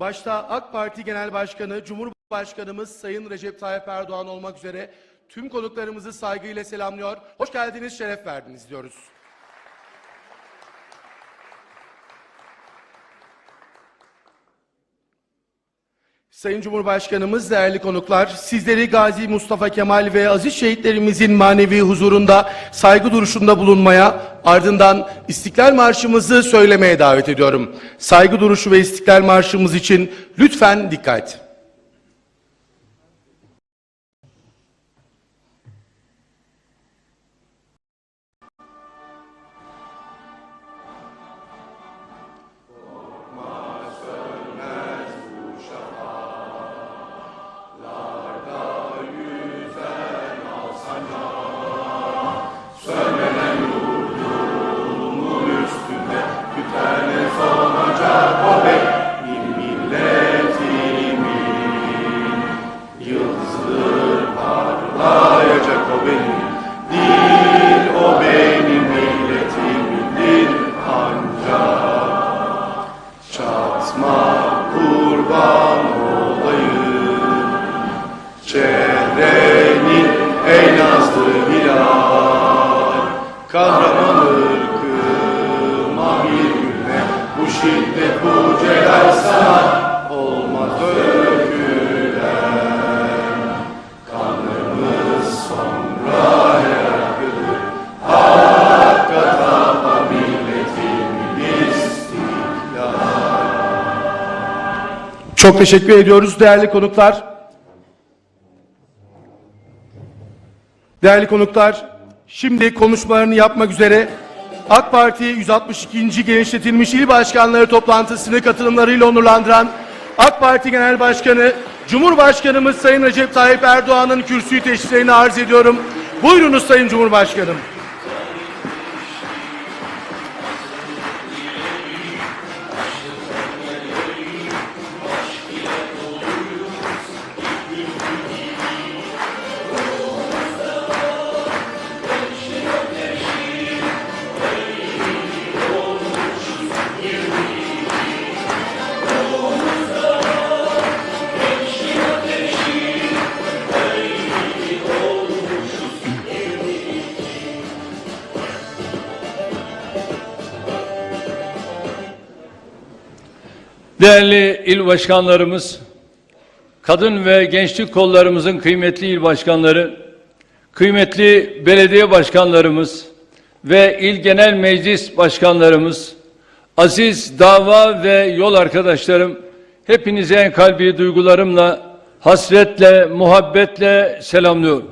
başta AK Parti Genel Başkanı, Cumhurbaşkanımız Sayın Recep Tayyip Erdoğan olmak üzere tüm konuklarımızı saygıyla selamlıyor. Hoş geldiniz, şeref verdiniz diyoruz. Sayın Cumhurbaşkanımız, değerli konuklar, sizleri Gazi Mustafa Kemal ve aziz şehitlerimizin manevi huzurunda saygı duruşunda bulunmaya, ardından İstiklal Marşımızı söylemeye davet ediyorum. Saygı duruşu ve İstiklal Marşımız için lütfen dikkat. Kahraman ırkıma bir güne, bu şiddet bu celal sana olmaz öyküler. Kanımız sonra her akılır, Hakka tapa istiklal. Çok teşekkür ediyoruz değerli konuklar. Değerli konuklar, şimdi konuşmalarını yapmak üzere AK Parti 162. Genişletilmiş İl Başkanları toplantısını katılımlarıyla onurlandıran AK Parti Genel Başkanı Cumhurbaşkanımız Sayın Recep Tayyip Erdoğan'ın kürsüyü teşriflerini arz ediyorum. Buyurunuz Sayın Cumhurbaşkanım. Değerli il başkanlarımız, kadın ve gençlik kollarımızın kıymetli il başkanları, kıymetli belediye başkanlarımız ve il genel meclis başkanlarımız, aziz dava ve yol arkadaşlarım, hepinize en kalbi duygularımla, hasretle, muhabbetle selamlıyorum.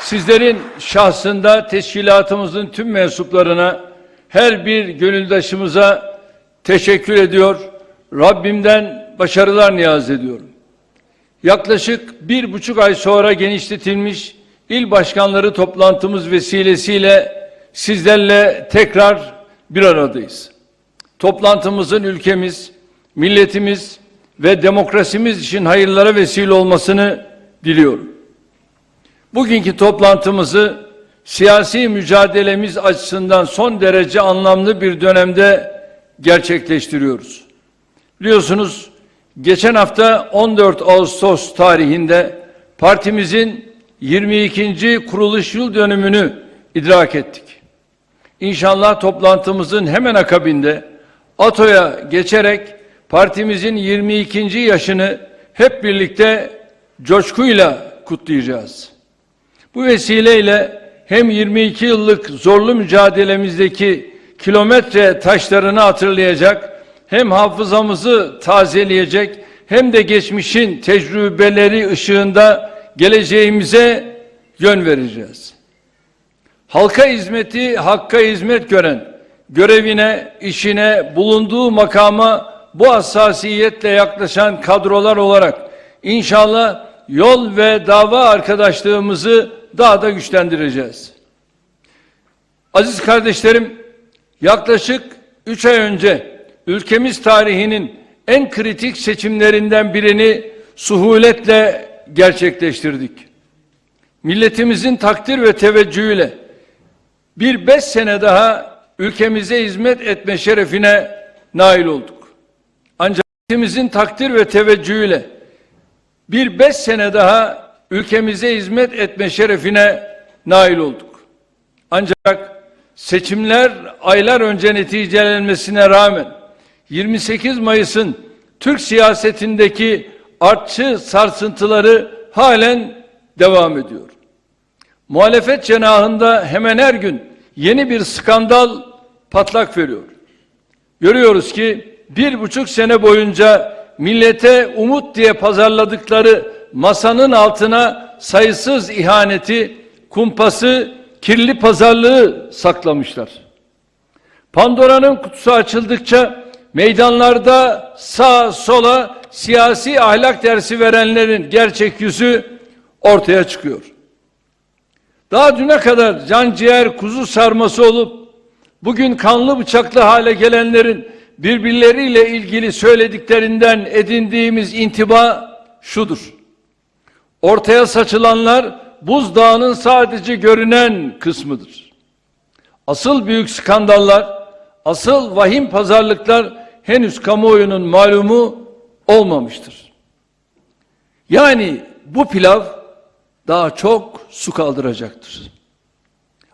Sizlerin şahsında teşkilatımızın tüm mensuplarına, her bir gönüldaşımıza teşekkür ediyor. Rabbimden başarılar niyaz ediyorum. Yaklaşık bir buçuk ay sonra genişletilmiş il başkanları toplantımız vesilesiyle sizlerle tekrar bir aradayız. Toplantımızın ülkemiz, milletimiz ve demokrasimiz için hayırlara vesile olmasını diliyorum. Bugünkü toplantımızı siyasi mücadelemiz açısından son derece anlamlı bir dönemde gerçekleştiriyoruz. Biliyorsunuz geçen hafta 14 Ağustos tarihinde partimizin 22. kuruluş yıl dönümünü idrak ettik. İnşallah toplantımızın hemen akabinde ATO'ya geçerek partimizin 22. yaşını hep birlikte coşkuyla kutlayacağız. Bu vesileyle hem 22 yıllık zorlu mücadelemizdeki kilometre taşlarını hatırlayacak, hem hafızamızı tazeleyecek, hem de geçmişin tecrübeleri ışığında geleceğimize yön vereceğiz. Halka hizmeti, hakka hizmet gören, görevine, işine, bulunduğu makama bu hassasiyetle yaklaşan kadrolar olarak inşallah yol ve dava arkadaşlığımızı daha da güçlendireceğiz. Aziz kardeşlerim, yaklaşık üç ay önce ülkemiz tarihinin en kritik seçimlerinden birini suhuletle gerçekleştirdik. Milletimizin takdir ve teveccühüyle bir beş sene daha ülkemize hizmet etme şerefine nail olduk. Ancak milletimizin takdir ve teveccühüyle bir beş sene daha ülkemize hizmet etme şerefine nail olduk. Ancak seçimler aylar önce neticelenmesine rağmen 28 Mayıs'ın Türk siyasetindeki artçı sarsıntıları halen devam ediyor. Muhalefet cenahında hemen her gün yeni bir skandal patlak veriyor. Görüyoruz ki bir buçuk sene boyunca millete umut diye pazarladıkları masanın altına sayısız ihaneti, kumpası, kirli pazarlığı saklamışlar. Pandora'nın kutusu açıldıkça meydanlarda sağa sola siyasi ahlak dersi verenlerin gerçek yüzü ortaya çıkıyor. Daha düne kadar can ciğer kuzu sarması olup bugün kanlı bıçaklı hale gelenlerin birbirleriyle ilgili söylediklerinden edindiğimiz intiba şudur. Ortaya saçılanlar buzdağının sadece görünen kısmıdır. Asıl büyük skandallar, asıl vahim pazarlıklar henüz kamuoyunun malumu olmamıştır. Yani bu pilav daha çok su kaldıracaktır.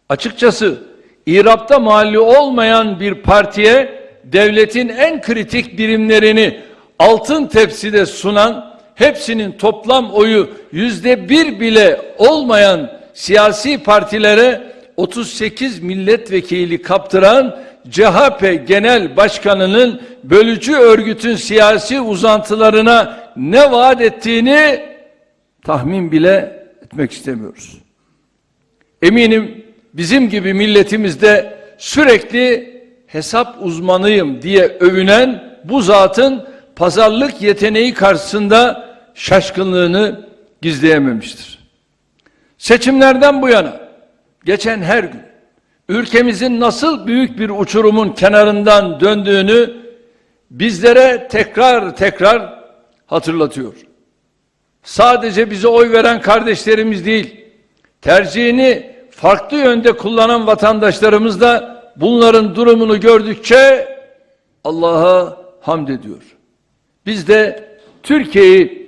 Açıkçası İrab'da mahalli olmayan bir partiye devletin en kritik birimlerini altın tepside sunan hepsinin toplam oyu yüzde bir bile olmayan siyasi partilere 38 milletvekili kaptıran CHP Genel Başkanı'nın bölücü örgütün siyasi uzantılarına ne vaat ettiğini tahmin bile etmek istemiyoruz. Eminim bizim gibi milletimizde sürekli hesap uzmanıyım diye övünen bu zatın pazarlık yeteneği karşısında şaşkınlığını gizleyememiştir. Seçimlerden bu yana geçen her gün ülkemizin nasıl büyük bir uçurumun kenarından döndüğünü bizlere tekrar tekrar hatırlatıyor. Sadece bize oy veren kardeşlerimiz değil, tercihini farklı yönde kullanan vatandaşlarımız da bunların durumunu gördükçe Allah'a hamd ediyor. Biz de Türkiye'yi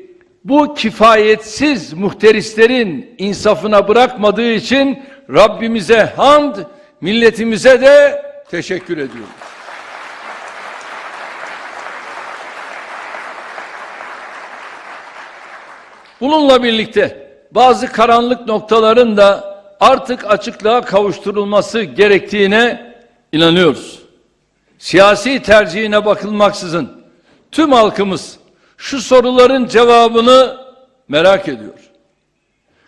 bu kifayetsiz muhterislerin insafına bırakmadığı için Rabbimize hamd, milletimize de teşekkür ediyoruz. Bununla birlikte bazı karanlık noktaların da artık açıklığa kavuşturulması gerektiğine inanıyoruz. Siyasi tercihine bakılmaksızın tüm halkımız şu soruların cevabını merak ediyor.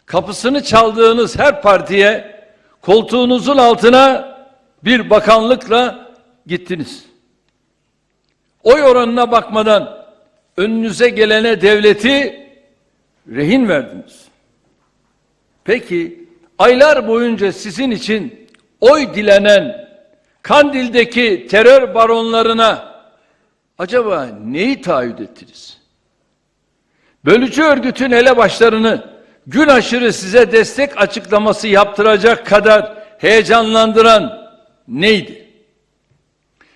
Kapısını çaldığınız her partiye koltuğunuzun altına bir bakanlıkla gittiniz. Oy oranına bakmadan önünüze gelene devleti rehin verdiniz. Peki aylar boyunca sizin için oy dilenen Kandil'deki terör baronlarına acaba neyi taahhüt ettiniz? Bölücü örgütün elebaşlarını gün aşırı size destek açıklaması yaptıracak kadar heyecanlandıran neydi?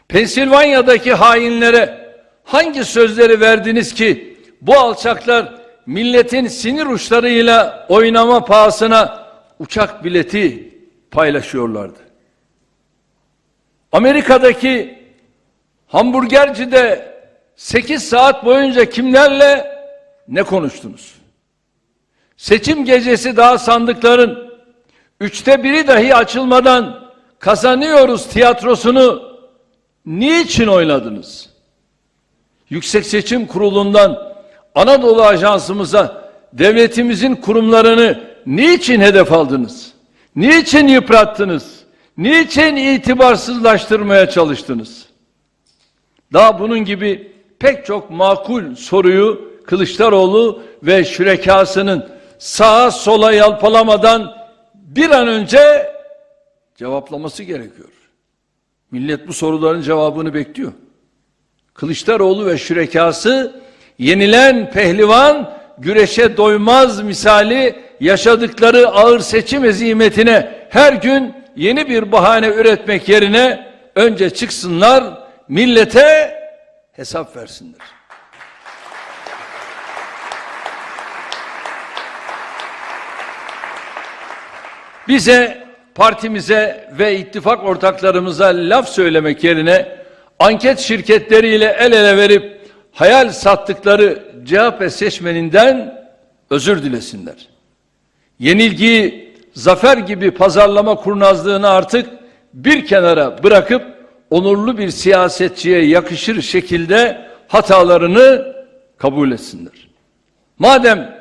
Pensilvanya'daki hainlere hangi sözleri verdiniz ki bu alçaklar milletin sinir uçlarıyla oynama pahasına uçak bileti paylaşıyorlardı. Amerika'daki hamburgercide 8 saat boyunca kimlerle ne konuştunuz? Seçim gecesi daha sandıkların üçte biri dahi açılmadan kazanıyoruz tiyatrosunu niçin oynadınız? Yüksek Seçim Kurulu'ndan Anadolu Ajansımıza devletimizin kurumlarını niçin hedef aldınız? Niçin yıprattınız? Niçin itibarsızlaştırmaya çalıştınız? Daha bunun gibi pek çok makul soruyu Kılıçdaroğlu ve şürekasının sağa sola yalpalamadan bir an önce cevaplaması gerekiyor. Millet bu soruların cevabını bekliyor. Kılıçdaroğlu ve şürekası yenilen pehlivan güreşe doymaz misali yaşadıkları ağır seçim ezimetine her gün yeni bir bahane üretmek yerine önce çıksınlar, millete hesap versinler. Bize, partimize ve ittifak ortaklarımıza laf söylemek yerine anket şirketleriyle el ele verip hayal sattıkları CHP seçmeninden özür dilesinler. Yenilgiyi zafer gibi pazarlama kurnazlığını artık bir kenara bırakıp onurlu bir siyasetçiye yakışır şekilde hatalarını kabul etsinler. Madem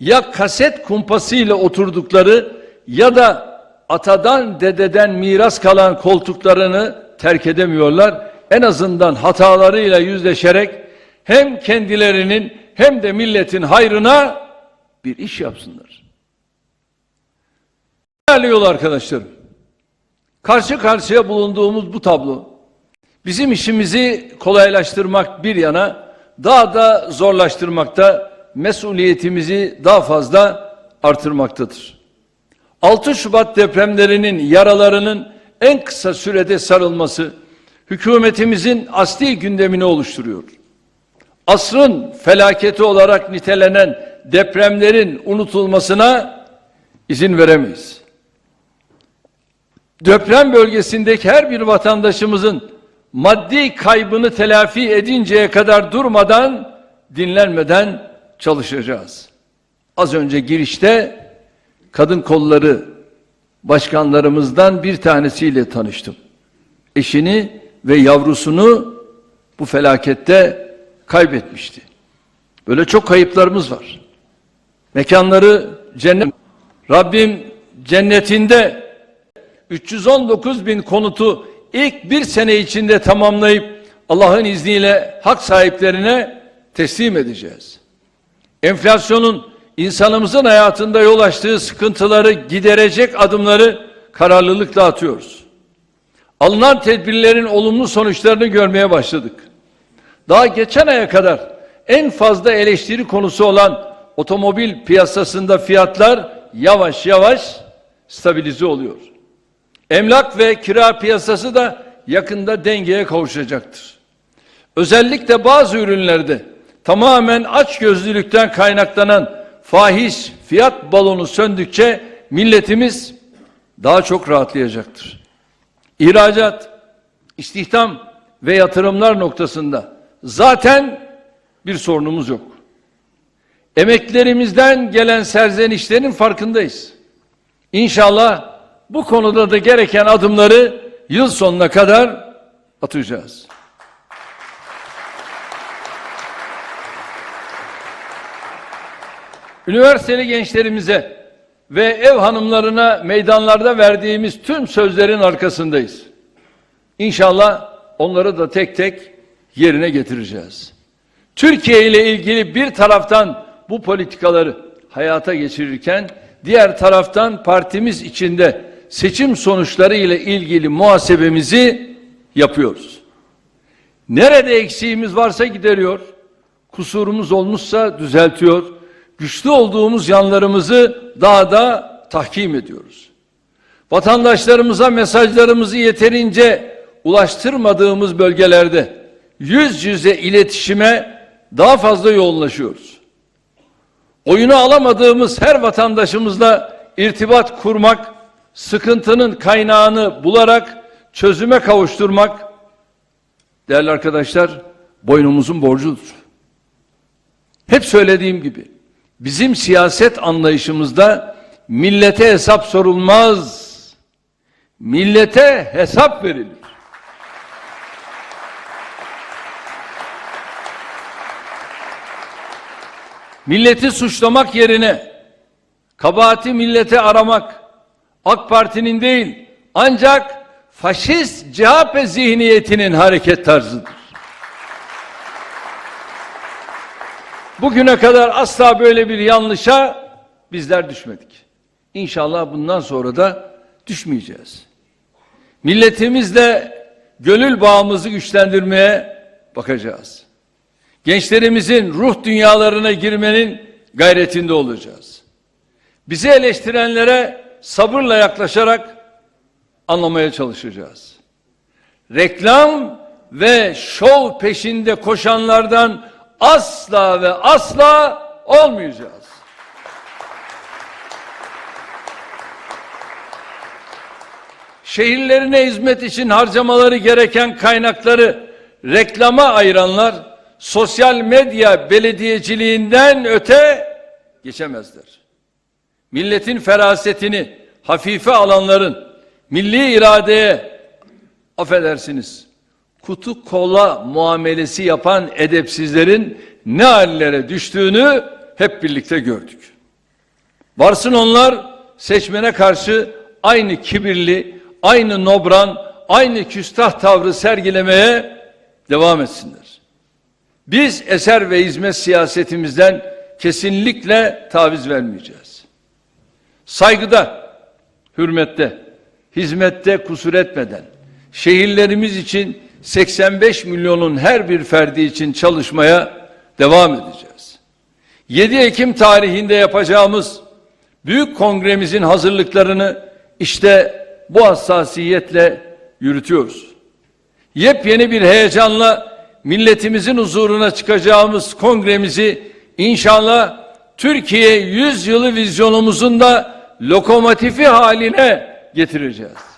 ya kaset kumpasıyla oturdukları ya da atadan dededen miras kalan koltuklarını terk edemiyorlar. En azından hatalarıyla yüzleşerek hem kendilerinin hem de milletin hayrına bir iş yapsınlar. Değerli yol arkadaşlarım, karşı karşıya bulunduğumuz bu tablo bizim işimizi kolaylaştırmak bir yana daha da zorlaştırmakta, mesuliyetimizi daha fazla artırmaktadır. 6 Şubat depremlerinin yaralarının en kısa sürede sarılması hükümetimizin asli gündemini oluşturuyor. Asrın felaketi olarak nitelenen depremlerin unutulmasına izin veremeyiz. Deprem bölgesindeki her bir vatandaşımızın maddi kaybını telafi edinceye kadar durmadan, dinlenmeden çalışacağız. Az önce girişte kadın kolları başkanlarımızdan bir tanesiyle tanıştım. Eşini ve yavrusunu bu felakette kaybetmişti. Böyle çok kayıplarımız var. Mekanları cennet. Rabbim cennetinde 319 bin konutu ilk bir sene içinde tamamlayıp Allah'ın izniyle hak sahiplerine teslim edeceğiz. Enflasyonun insanımızın hayatında yol açtığı sıkıntıları giderecek adımları kararlılıkla atıyoruz. Alınan tedbirlerin olumlu sonuçlarını görmeye başladık. Daha geçen aya kadar en fazla eleştiri konusu olan otomobil piyasasında fiyatlar yavaş yavaş stabilize oluyor. Emlak ve kira piyasası da yakında dengeye kavuşacaktır. Özellikle bazı ürünlerde tamamen açgözlülükten kaynaklanan fahiş fiyat balonu söndükçe milletimiz daha çok rahatlayacaktır. İhracat, istihdam ve yatırımlar noktasında zaten bir sorunumuz yok. Emeklerimizden gelen serzenişlerin farkındayız. İnşallah bu konuda da gereken adımları yıl sonuna kadar atacağız. Üniversiteli gençlerimize ve ev hanımlarına meydanlarda verdiğimiz tüm sözlerin arkasındayız. İnşallah onları da tek tek yerine getireceğiz. Türkiye ile ilgili bir taraftan bu politikaları hayata geçirirken diğer taraftan partimiz içinde seçim sonuçları ile ilgili muhasebemizi yapıyoruz. Nerede eksiğimiz varsa gideriyor, kusurumuz olmuşsa düzeltiyor, güçlü olduğumuz yanlarımızı daha da tahkim ediyoruz. Vatandaşlarımıza mesajlarımızı yeterince ulaştırmadığımız bölgelerde yüz yüze iletişime daha fazla yoğunlaşıyoruz. Oyunu alamadığımız her vatandaşımızla irtibat kurmak, sıkıntının kaynağını bularak çözüme kavuşturmak değerli arkadaşlar boynumuzun borcudur. Hep söylediğim gibi bizim siyaset anlayışımızda millete hesap sorulmaz. Millete hesap verilir. Milleti suçlamak yerine kabahati millete aramak AK Parti'nin değil ancak faşist CHP zihniyetinin hareket tarzıdır. Bugüne kadar asla böyle bir yanlışa bizler düşmedik. İnşallah bundan sonra da düşmeyeceğiz. Milletimizle gönül bağımızı güçlendirmeye bakacağız. Gençlerimizin ruh dünyalarına girmenin gayretinde olacağız. Bizi eleştirenlere sabırla yaklaşarak anlamaya çalışacağız. reklam ve şov peşinde koşanlardan asla ve asla olmayacağız. Şehirlerine hizmet için harcamaları gereken kaynakları reklama ayıranlar sosyal medya belediyeciliğinden öte geçemezler. Milletin ferasetini hafife alanların milli iradeye affedersiniz kutu kola muamelesi yapan edepsizlerin ne hallere düştüğünü hep birlikte gördük. Varsın onlar seçmene karşı aynı kibirli, aynı nobran, aynı küstah tavrı sergilemeye devam etsinler. Biz eser ve hizmet siyasetimizden kesinlikle taviz vermeyeceğiz. Saygıda, hürmette, hizmette kusur etmeden, şehirlerimiz için 85 milyonun her bir ferdi için çalışmaya devam edeceğiz. 7 Ekim tarihinde yapacağımız büyük kongremizin hazırlıklarını işte bu hassasiyetle yürütüyoruz. Yepyeni bir heyecanla milletimizin huzuruna çıkacağımız kongremizi inşallah Türkiye 100 yılı vizyonumuzun da lokomotifi haline getireceğiz.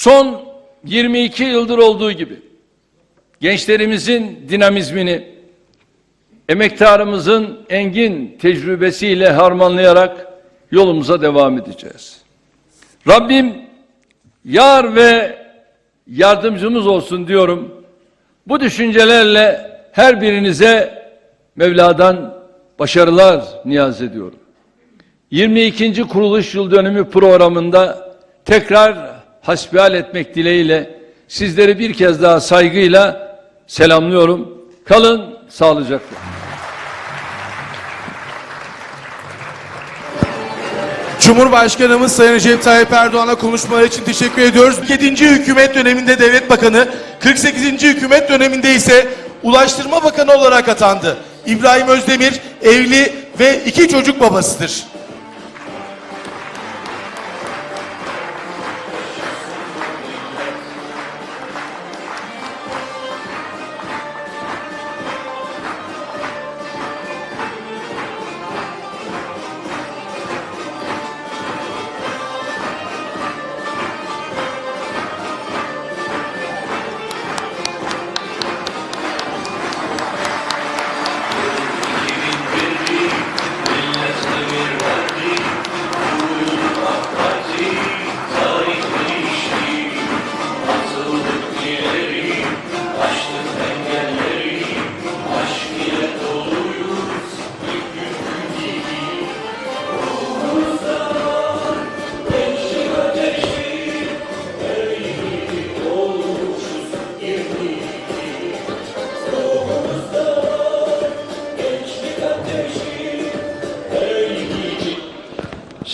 Son 22 yıldır olduğu gibi gençlerimizin dinamizmini, emektarımızın engin tecrübesiyle harmanlayarak yolumuza devam edeceğiz. Rabbim yar ve yardımcımız olsun diyorum. Bu düşüncelerle her birinize Mevla'dan başarılar niyaz ediyorum. 22. kuruluş yıl dönümü programında tekrar hasbihal etmek dileğiyle sizleri bir kez daha saygıyla selamlıyorum. Kalın sağlıcakla. Cumhurbaşkanımız Sayın Recep Tayyip Erdoğan'a konuşmaları için teşekkür ediyoruz. 7. hükümet döneminde devlet bakanı, 48. hükümet döneminde ise Ulaştırma Bakanı olarak atandı. İbrahim Özdemir evli ve iki çocuk babasıdır.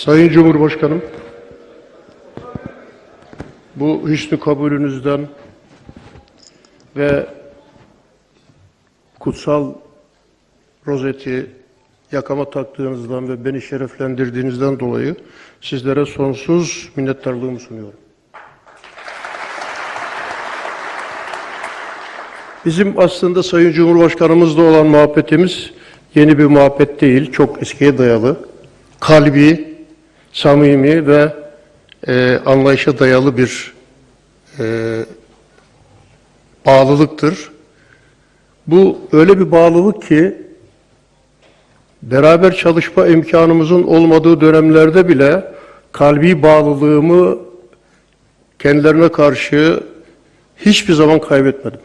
Sayın Cumhurbaşkanım, bu hüsnü kabulünüzden ve kutsal rozeti yakama taktığınızdan ve beni şereflendirdiğinizden dolayı sizlere sonsuz minnettarlığımı sunuyorum. Bizim aslında Sayın Cumhurbaşkanımızla olan muhabbetimiz yeni bir muhabbet değil, çok eskiye dayalı, kalbi, samimi ve e, anlayışa dayalı bir e, bağlılıktır. Bu öyle bir bağlılık ki beraber çalışma imkanımızın olmadığı dönemlerde bile kalbi bağlılığımı kendilerine karşı hiçbir zaman kaybetmedim.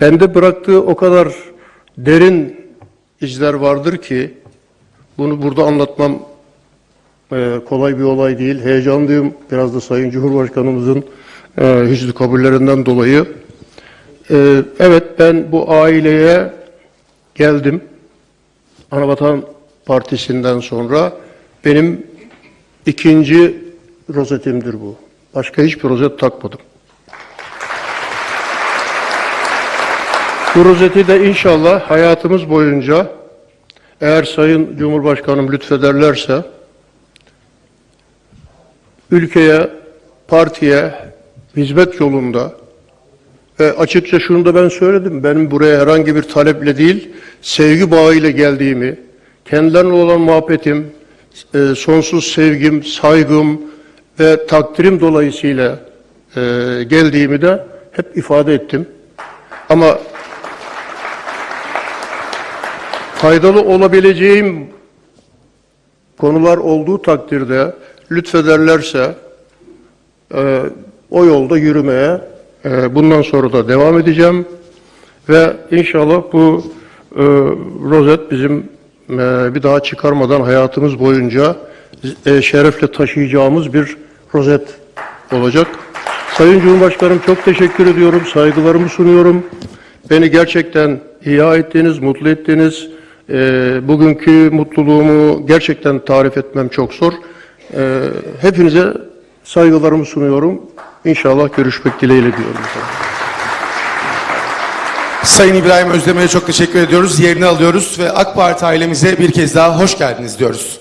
Bende bıraktığı o kadar derin izler vardır ki bunu burada anlatmam e, kolay bir olay değil. Heyecanlıyım biraz da Sayın Cumhurbaşkanımızın e, hüsnü kabullerinden dolayı. E, evet ben bu aileye geldim. Anavatan Partisi'nden sonra benim ikinci rozetimdir bu. Başka hiçbir rozet takmadım. Bu rozeti de inşallah hayatımız boyunca eğer Sayın Cumhurbaşkanım lütfederlerse ülkeye, partiye hizmet yolunda ve açıkça şunu da ben söyledim. Benim buraya herhangi bir taleple değil, sevgi bağıyla geldiğimi, kendilerine olan muhabbetim, e, sonsuz sevgim, saygım ve takdirim dolayısıyla e, geldiğimi de hep ifade ettim. Ama faydalı olabileceğim konular olduğu takdirde lütfederlerse e, o yolda yürümeye e, bundan sonra da devam edeceğim ve inşallah bu e, rozet bizim e, bir daha çıkarmadan hayatımız boyunca e, şerefle taşıyacağımız bir rozet olacak. Sayın Cumhurbaşkanım çok teşekkür ediyorum, saygılarımı sunuyorum. Beni gerçekten ihya ettiniz, mutlu ettiniz. E, bugünkü mutluluğumu gerçekten tarif etmem çok zor. E, hepinize saygılarımı sunuyorum. İnşallah görüşmek dileğiyle diyorum. Sayın İbrahim Özdemir'e çok teşekkür ediyoruz. Yerini alıyoruz ve AK Parti ailemize bir kez daha hoş geldiniz diyoruz.